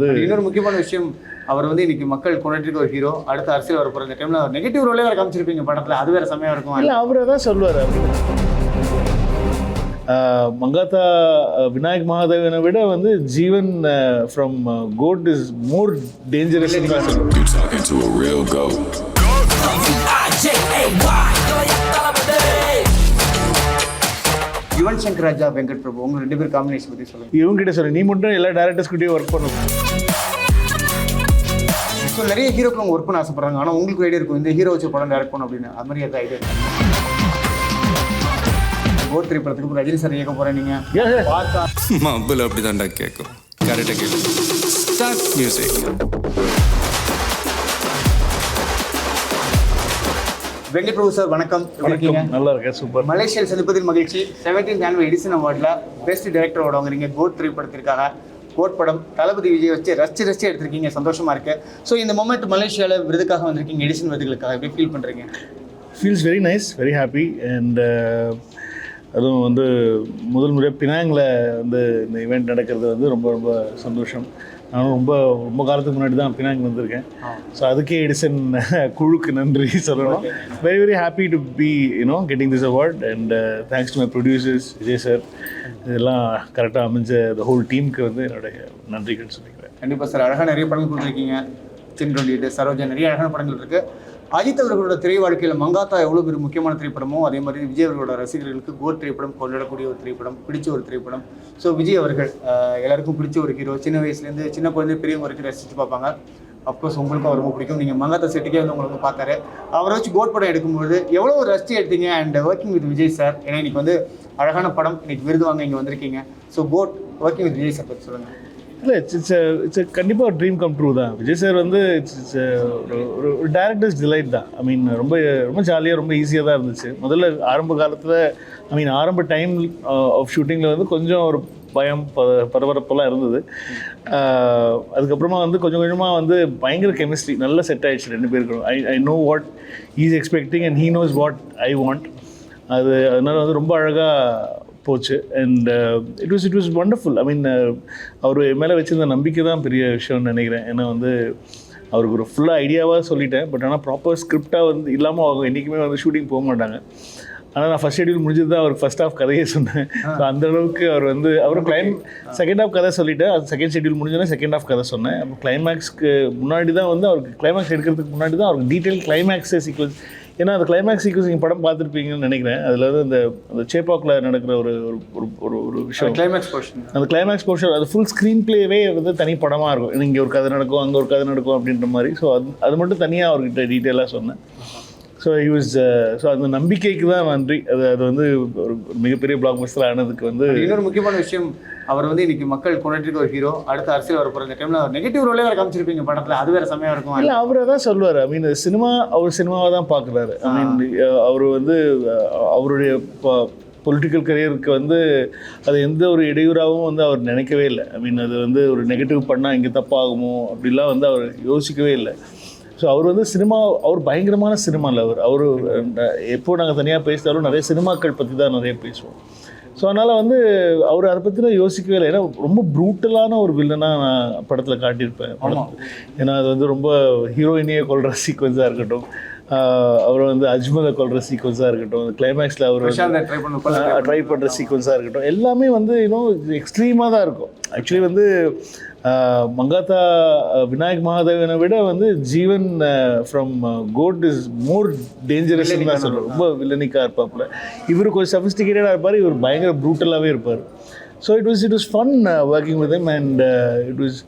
வந்து இன்னொரு முக்கியமான விஷயம் அவர் வந்து இன்னைக்கு மக்கள் கொண்டாட்டிருக்க ஒரு ஹீரோ அடுத்த அரசியல் வர போற இந்த டைம்ல நெகட்டிவ் ரோலே வேற காமிச்சிருப்பீங்க படத்துல. அது வேற செமையா இருக்கும். இல்லை அவரே தான் சொல்லுவார். மங்காத்தா அஹ், விநாயக் மகாதேவனை விட வந்து Jeevan from GOAT is more dangerous தான் சொல்லுவேன் You talking to a real goat. Yuvan Shankar Raja Venkat Prabhu உங்க ரெண்டு பேர் காம்பினேஷன் பத்தி சொல்லுங்க. இவங்ககிட்ட சொல்லு. நீ மட்டும் எல்லா டேரக்டர்ஸ் கிட்டயும் ஒர்க் பண்ணணும் ஸோ நிறைய ஹீரோக்கு அவங்க ஒர்க் பண்ண ஆசைப்படுறாங்க. ஆனா உங்களுக்கு ஐடியா இருக்கும் இந்த ஹீரோ வச்சு படம் டேரக்ட் பண்ணணும் அப்படின்னு. அது மாதிரி எதாவது ஐடியா கோட் திரைப்படத்துக்கு அப்புறம் ரஜினி சார் இயக்க போறேன் நீங்க. Yeah, yeah. பார்த்தா மப்பிள் அப்படிதான்டா கேட்கும் கரெக்டாக கேளு. Start music Venkat Prabhu sir வணக்கம். வணக்கம். நல்லா இருக்கேன் சூப்பர். மலேசியாவில் சந்திப்பதில் மகிழ்ச்சி. செவன்டீன் ஆனுவல் எடிசன் அவார்டில் பெஸ்ட் டைரக்டர் வாங்குறீங்க கோட் திரைப்படத்திற்காக. கோட் படம் தளபதி விஜய் வச்சு ரசிச்சு ரசிச்சு எடுத்திருக்கீங்க. சந்தோஷமா இருக்கு. ஸோ இந்த மொமெண்ட் மலேசியாவில் விருதுக்காக வந்திருக்கீங்க. எடிசன் விருதுகளுக்காக எப்படி ஃபீல் பண்றீங்க? Feels very nice very happy and அதுவும் வந்து முதல் முறை பினாங்கில் வந்து இந்த ஈவெண்ட் நடக்கிறது வந்து ரொம்ப ரொம்ப சந்தோஷம். நானும் ரொம்ப ரொம்ப காலத்துக்கு முன்னாடி தான் பினாங் வந்திருக்கேன். ஸோ அதுக்கே எடிசன் குழுக்கு நன்றி சொல்லணும். Very very happy to be you know getting this award and thanks to my producers Vijay sir இதெல்லாம் கரெக்டாக அமைஞ்ச த ஹோல் டீமுக்கு வந்து என்னுடைய நன்றிகள் சொல்லிக்கிறேன். கண்டிப்பா சார் அழகாக நிறைய படங்கள் கொடுத்துருக்கீங்க. சின் டுவெண்ட்டி சரோஜா நிறைய அழகான படங்கள் இருக்கு. அஜித் அவர்களோட திரை வாழ்க்கையில் மங்காத்தா எவ்வளோ பெரிய முக்கியமான திரைப்படமோ அதே மாதிரி விஜய் அவர்களோட ரசிகர்களுக்கு கோர் திரைப்படம் கொண்டாடக்கூடிய ஒரு திரைப்படம் பிடிச்ச ஒரு திரைப்படம். ஸோ விஜய் அவர்கள் எல்லாருக்கும் பிடிச்ச ஒரு ஹீரோ சின்ன வயசுலேருந்து சின்ன குழந்தை பெரியவங்க வரைக்கும் ரசித்து பார்ப்பாங்க. அப்கோர்ஸ் உங்களுக்கும் ரொம்ப பிடிக்கும். நீங்கள் மங்காத்தா செட்டுக்கே வந்து உங்களுக்கு பார்த்தாரு. அவரை வச்சு கோட் படம் எடுக்கும்போது எவ்வளோ ஒரு ரசிச்சு எடுத்தீங்க and working with Vijay sir ஏன்னா இன்னைக்கு வந்து அழகான படம். இன்னைக்கு விருது வாங்க இங்கே வந்திருக்கீங்க. So GOAT working with Vijay sir பற்றி சொல்லுங்கள் இல்லை இட்ஸ் இட்ஸ் கண்டிப்பாக ஒரு ட்ரீம் கம் ட்ரூ தான். விஜய் சார் வந்து இட்ஸ் இட்ஸ் ஒரு ஒரு டேரக்டர்ஸ் டிலைட் தான். ஐ மீன் ரொம்ப ரொம்ப ஜாலியாக ரொம்ப ஈஸியாக தான் இருந்துச்சு. முதல்ல ஆரம்ப காலத்தில் ஐ மீன் ஆரம்ப டைம் ஆஃப் ஷூட்டிங்கில் வந்து கொஞ்சம் ஒரு பயம் ப பரபரப்பெல்லாம் இருந்தது. Uh, அதுக்கப்புறமா வந்து கொஞ்சம் கொஞ்சமாக வந்து பயங்கர கெமிஸ்ட்ரி நல்ல செட் ஆயிடுச்சு ரெண்டு பேருக்கும். I I know what is expecting and he knows what I want அது அதனால வந்து ரொம்ப அழகாக போச்சு. And it was it was wonderful I mean அவர் மேலே வச்சிருந்த நம்பிக்கை தான் பெரிய விஷயம்னு நினைக்கிறேன். ஏன்னா வந்து அவருக்கு ஒரு ஃபுல்லாக ஐடியாவாக சொல்லிட்டேன். பட் ஆனால் ப்ராப்பர் ஸ்கிரிப்டாக வந்து இல்லாமல் அவங்க என்றைக்குமே வந்து ஷூட்டிங் போக மாட்டாங்க. ஆனால் நான் ஃபஸ்ட் ஷெடியூல் முடிஞ்சது தான் அவர் ஃபஸ்ட் ஹாஃப் கதையே சொன்னேன். ஸோ அந்த அளவுக்கு அவர் வந்து அவர் கிளைம் செகண்ட் ஹாஃப் கதை சொல்லிட்டேன். அது செகண்ட் ஷெடியூல் முடிஞ்சோடனே செகண்ட் ஹாஃப் கதை சொன்னேன். அப்போ கிளைமேக்ஸ்க்கு முன்னாடி தான் வந்து அவருக்கு கிளைமேக்ஸ் எடுக்கிறதுக்கு முன்னாடி தான் அவருக்கு டீட்டெயில் கிளைமேக்ஸ் சீக்வன்ஸ் ஏன்னா அந்த கிளைமேக்ஸ் சீக்வன்ஸ் நீங்கள் படம் பார்த்துருப்பீங்கன்னு நினைக்கிறேன். அதில் வந்து அந்த அந்த சேப்பாக்கில் நடக்கிற ஒரு ஒரு ஒரு- ஒரு ஒரு விஷயம். கிளைமேக்ஸ் போர்ஷன் அந்த கிளைமேக்ஸ் போர்ஷன் அது ஃபுல் ஸ்க்ரீன் பிளேவே வந்து தனி படமாக இருக்கும். இங்கே ஒரு கதை நடக்கும் அங்கே ஒரு கதை நடக்கும் அப்படின்ற மாதிரி. ஸோ அது அது மட்டும் தனியாக அவர்கிட்ட டீட்டெயிலாக சொன்னேன். ஸோ யூஸ் ஸோ அந்த நம்பிக்கைக்கு தான் நன்றி. அது அது வந்து ஒரு மிகப்பெரிய பிளாக் பஸ்டர் ஆனதுக்கு வந்து இன்னொரு முக்கியமான விஷயம் அவர் வந்து இன்னைக்கு மக்கள் கொண்டாட்டிருக்க ஒரு ஹீரோ அடுத்த அரசியல் வர இந்த டைம்ல நெகட்டிவ் ரோலே வேற காமிச்சிருப்பீங்க படத்துல. அது வேற செமையா இருக்கும். இல்லை அவரை தான் சொல்லுவார். ஐ மீன் சினிமா அவர் சினிமாவை தான் பார்க்குறாரு ஐ மீன் அவர் வந்து அவருடைய பொலிட்டிக்கல் கரியருக்கு வந்து அது எந்த ஒரு இடையூறாகவும் வந்து அவர் நினைக்கவே இல்லை. ஐ மீன் அது வந்து ஒரு நெகட்டிவ் பண்ணால் இங்கே தப்பாகுமோ அப்படிலாம் வந்து அவர் யோசிக்கவே இல்லை. ஸோ அவர் வந்து சினிமா அவர் பயங்கரமான சினிமாவில் அவர். அவர் எப்போ நாங்கள் தனியாக பேசினாலும் நிறைய சினிமாக்கள் பற்றி தான் நிறைய பேசுவோம். ஸோ அதனால் வந்து அவர் அதை பற்றிலாம் யோசிக்கவே இல்லை. ஏன்னா ரொம்ப ப்ரூட்டலான ஒரு வில்லனாக நான் படத்தில் காட்டியிருப்பேன். ஏன்னா அது வந்து ரொம்ப ஹீரோயினியை கொள்கிற சீக்வன்ஸாக இருக்கட்டும். அவர் வந்து அஜ்மலை கொள்கிற சீக்வன்ஸாக இருக்கட்டும். கிளைமேக்ஸில் அவர் ட்ரை பண்ணுற சீக்வன்ஸாக இருக்கட்டும். எல்லாமே வந்து இன்னும் எக்ஸ்ட்ரீமாக தான் இருக்கும். ஆக்சுவலி வந்து மங்காத்தா விநாயக் மகாதேவனை விட வந்து Jeevan from GOAT is more dangerous தான் சொல்லுவோம் ரொம்ப வில்லனிக்காக இருப்பாப்புல. இவர் கொஞ்சம் சஃபிஸ்டிகேட்டடாக இருப்பார் இவர் பயங்கர ப்ரூட்டலாகவே இருப்பார். So it was it was fun working with him and it was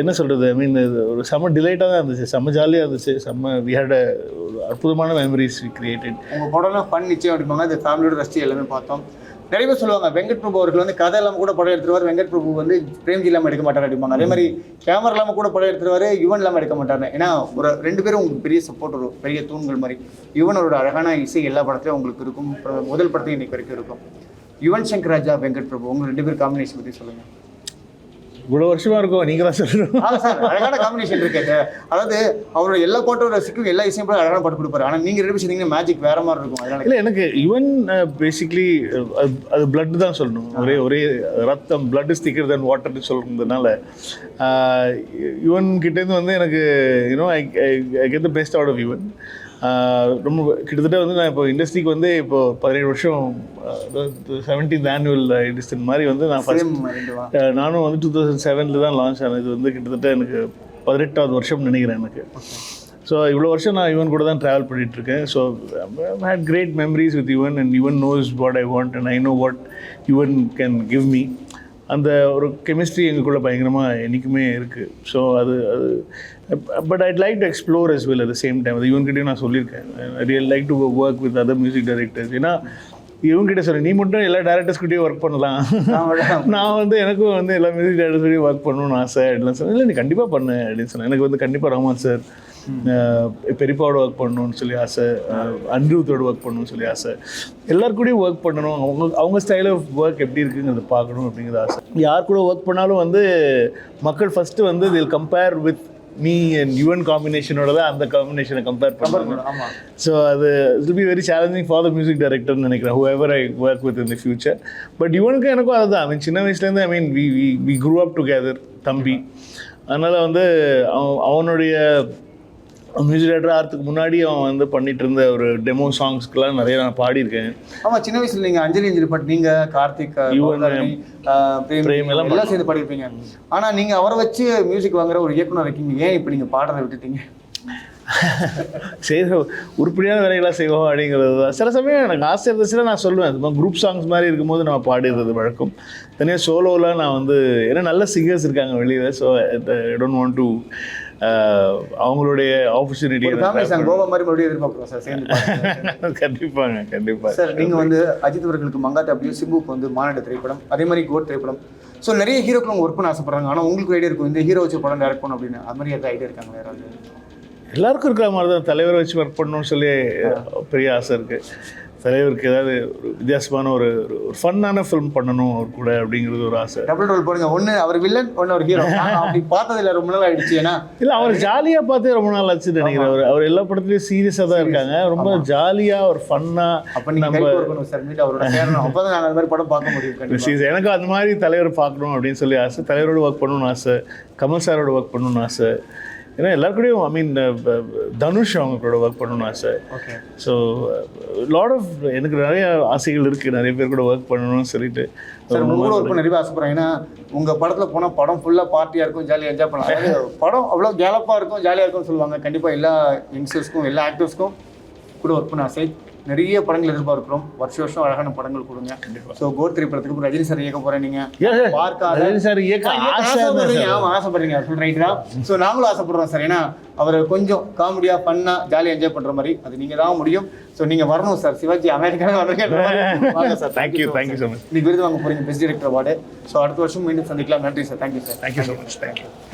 என்ன சொல்கிறது ஐ மீன் ஒரு செம்ம டிலைட்டாக தான் இருந்துச்சு. செம்ம ஜாலியாக இருந்துச்சு. செம்ம வி ஹேட் ஒரு அற்புதமான மெமரிஸ் வி கிரியேட்டட் உங்கள் படம்லாம் ஃபன் நிச்சயம் அப்படிப்பாங்க அது ஃபேமிலியோட ரசிச்சு எல்லாமே பார்த்தோம். நிறைய பேர் சொல்லுவாங்க வெங்கட் பிரபு அவர்கள் வந்து கதை இல்லாமல் கூட படம் எடுத்துருவார். வெங்கட் பிரபு வந்து பிரேம்ஜி இல்லாமல் எடுக்க மாட்டார் அடிப்பாங்க அதே மாதிரி கேமரா இல்லாமல் கூட படம் எடுத்துருவார் யுவன் இல்லாமல் எடுக்க மாட்டார். ஏன்னா ஒரு ரெண்டு பேரும் உங்களுக்கு பெரிய சப்போர்ட் ஒரு பெரிய தூண்கள் மாதிரி. யுவனோட அழகான இசை எல்லா படத்துலையும் உங்களுக்கு இருக்கும். முதல் படத்தையும் இன்னைக்கு வரைக்கும் இருக்கும். யுவன் சங்கர் ராஜா வெங்கட் பிரபு உங்கள் ரெண்டு பேர் காம்பினேஷன் பற்றி சொல்லுங்கள் இவ்வளோ வருஷமா இருக்கும் நீங்க தான் சொல்லணும் அழகான காம்பினேஷன் இருக்கு அது. அதாவது அவரோட எல்லா பாட்டோட ரசிக்கும் எல்லா இசையும் போல அழகான பாட்டு கொடுப்பாரு. ஆனா நீங்க ரெண்டு பேரும் மேஜிக் வேற மாதிரி இருக்கும். இல்லை எனக்கு ஈவன் பேசிக்லி அது blood தான் சொல்லணும். ஒரே ஒரே ரத்தம் is thicker than வாட்டர்னு சொல்கிறதுனால யுவன் கிட்டேருந்து வந்து எனக்கு you know I I get the best out of Yuvan ரொம்ப கிட்டத்தட்ட வந்து நான் இப்போ இண்டஸ்ட்ரிக்கு வந்து இப்போ பதினேழு வருஷம் செவன்டீன்த் ஆனுவல் எடிஷன் மாதிரி வந்து நான் ஃபஸ்ட் நானும் வந்து டூ தௌசண்ட் செவனில் தான் லான்ச் ஆனது. இது வந்து கிட்டத்தட்ட எனக்கு பதினெட்டாவது வருஷம் நினைக்கிறேன் எனக்கு. ஸோ இவ்வளோ வருஷம் நான் யுவன் கூட தான் ட்ராவல் பண்ணிகிட்ருக்கேன் so had great memories with Yuvan and Yuvan knows what I want and I know what Yuvan can give me அந்த ஒரு கெமிஸ்ட்ரி எங்களுக்குள்ள பயங்கரமாக என்றைக்குமே இருக்குது ஸோ அது அது but I'd like to explore as well at same time அது இவன்கிட்டயும் நான் சொல்லியிருக்கேன். I real like to work with other music directors ஏன்னா இவங்ககிட்ட சொல்ல. நீ மட்டும் எல்லா டேரக்டர்ஸ்கிட்டயும் ஒர்க் பண்ணலாம். நான் வந்து எனக்கும் வந்து எல்லா மியூசிக் டேரக்டர்ஸையும் ஒர்க் பண்ணணும்னு ஆசை அப்படின்னு சொன்னேன் இல்லை நீ கண்டிப்பாக பண்ணு அப்படின்னு சொன்னேன். எனக்கு வந்து கண்டிப்பாக ரஹ்மான் சார் பெரியப்பாவோட ஒர்க் பண்ணணும்னு சொல்லி ஆசை. அனிருத்தோட ஒர்க் பண்ணணும்னு சொல்லி ஆசை. எல்லார் கூடயும் ஒர்க் பண்ணணும். அவங்க அவங்க ஸ்டைல் ஆஃப் ஒர்க் எப்படி இருக்குங்கிறத பார்க்கணும் அப்படிங்கிறது ஆசை. யார் கூட ஒர்க் பண்ணாலும் வந்து மக்கள் ஃபஸ்ட்டு வந்து they'll compare with me and Yuvan காம்பினேஷனோட தான் அந்த காம்பினேஷனை கம்பேர் பண்ணுவாங்க ஸோ அது it be very challenging for the music டைரக்டர்னு நினைக்கிறேன் whoever I work with in the future but இவனுக்கும் எனக்கும் அதுதான். ஐ மீன் சின்ன வயசுலேருந்து I mean we we we grew up together தம்பி. அதனால் வந்து அவன் அவனுடைய மியூசிக் டைரக்டர் ஆகிறதுக்கு முன்னாடி அவன் வந்து பண்ணிட்டு இருந்த ஒரு டெமோ சாங்ஸ்க்கெலாம் நிறைய நான் பாடியிருக்கேன். ஆமா சின்ன வயசுல நீங்க அஞ்சலி அஞ்சலி பாட்டு நீங்க கார்த்திக் ஆஹ், பிரேம் எல்லாம் எல்லாம் சேர்ந்து பாடிருப்பீங்க ஆனா நீங்க அவரை வச்சு மியூசிக் வாங்குற ஒரு இயக்குனர் இருக்கீங்க ஏன் இப்ப நீங்க பாடுறதை விட்டுட்டீங்க? செய்கிற உருப்படியான வேலைகளாக செய்வோம் அப்படிங்கிறது தான். சில சமயம் எனக்கு ஆசை இருந்துச்சுன்னா நான் சொல்லுவேன். இது குரூப் சாங்ஸ் மாதிரி இருக்கும்போது நம்ம பாடிடுறது வழக்கம். தனியாக சோலோவில் நான் வந்து ஏன்னா நல்ல சிங்கர்ஸ் இருக்காங்க வெளியில் so I don't want to அவங்களுடைய ஆப்பர்ச்சுனிட்டி கோவா மாதிரி மறுபடியும் எதிர்பார்க்குறோம் சார். சேர்ந்து. கண்டிப்பாங்க கண்டிப்பாக சார் நீங்க வந்து அஜித் அவர்களுக்கு மங்காத்தா அப்படியும் சிம்புக்கு வந்து மாநாடு திரைப்படம் அதே மாதிரி கோட் திரைப்படம். ஸோ நிறைய ஹீரோக்கள் அவங்க ஒர்க் பண்ண ஆசைப்படுறாங்க. ஆனா உங்களுக்கு ஐடியா இருக்கும் இந்த ஹீரோ வச்சு படம் டேரக்ட் பண்ணணும் அப்படின்னு. அது மாதிரி எதாவது ஐடியா இருக்காங்க யாராவது? எல்லாருக்கும் இருக்கிற மாதிரி தான் தலைவரை வச்சு ஒர்க் பண்ணணும்னு சொல்லி பெரிய ஆசை இருக்குது தலைவருக்கு ஏதாவது ஒரு வித்தியாசமான ஒரு ஒரு ஃபன்னான ஃபிலிம் பண்ணணும் அவர் கூட அப்படிங்கிறது ஒரு ஆசை. டபுள் ரோல் போடுங்க. ஒண்ணு அவர் வில்லன் ஒன்னு அவர் ஹீரோ அப்படி பார்த்ததில்ல. ரொம்ப நாள் ஆயிடுச்சு. ஏன்னா இல்லை அவர் ஜாலியாக பார்த்தே ரொம்ப நாள் ஆச்சுன்னு நினைக்கிறேன். அவர் அவர் எல்லா படத்துலையும் சீரியஸாக தான் இருக்காங்க. ரொம்ப ஜாலியாக ஒரு ஃபன்னாக அப்ப கொடுக்கணும் சார் மீட் அவரோட சேரணும். அப்பதான் நாங்க அந்த மாதிரி படம் பார்க்க முடியும் எனக்கு அந்த மாதிரி தலைவர் பார்க்கணும் அப்படின்னு சொல்லி ஆசை. தலைவரோட ஒர்க் பண்ணணும்னு ஆசை. கமல் சாரோட ஒர்க் பண்ணணும்னு ஆசை. ஏன்னா எல்லாருக்கூடயும் ஐ மீன் தனுஷ் அவங்க கூட ஒர்க் பண்ணணும்னு ஆசை. ஸோ லாட் ஆஃப் எனக்கு நிறைய ஆசைகள் இருக்குது நிறைய பேர் கூட ஒர்க் பண்ணணும்னு சொல்லிட்டு. சார் உங்க கூட ஒர்க் பண்ண நிறைய ஆசைப்படுறேன். ஏன்னா உங்க படத்துல போனா படம் ஃபுல்லா பார்ட்டியா இருக்கும் ஜாலியா என்ஜாய் பண்ணலாம். படம் அவ்வளவு கேலப்பா இருக்கும் ஜாலியா இருக்கும்னு சொல்லுவாங்க. கண்டிப்பா எல்லா யங்ஸ்டர்ஸ்க்கும் எல்லா ஆக்டர்ஸ்க்கும் கூட ஒர்க் பண்ண ஆசை. நிறைய படங்கள் எதிர்பார்க்கிறோம். வருஷ வருஷம் அழகான படங்கள் கொடுங்க. ஸோ கோட் திரைப்படத்துக்கு அப்புறம் ரஜினி சார் இயக்க போறேன் நீங்க. பார்க்காத ரஜினி சார் இயக்க ஆமா ஆசைப்படுறீங்க. ஃபுல் ரைட் தான். ஸோ நாங்களும் ஆசைப்படுறோம் சார் ஏன்னா அவர் கொஞ்சம் காமெடியா பண்ணா ஜாலியா என்ஜாய் பண்ற மாதிரி அது நீங்க தான் முடியும். ஸோ நீங்க வரணும் சார் சிவாஜி அமெரிக்கா வரணும் வாங்க sir thank you thank you so much இன்னைக்கு விருது வாங்க போறீங்க பெஸ்ட் டிரெக்டர் அவார்டு ஸோ அடுத்த வருஷம் மீண்டும் சந்திக்கலாம். நன்றி sir thank you sir thank you so much thank you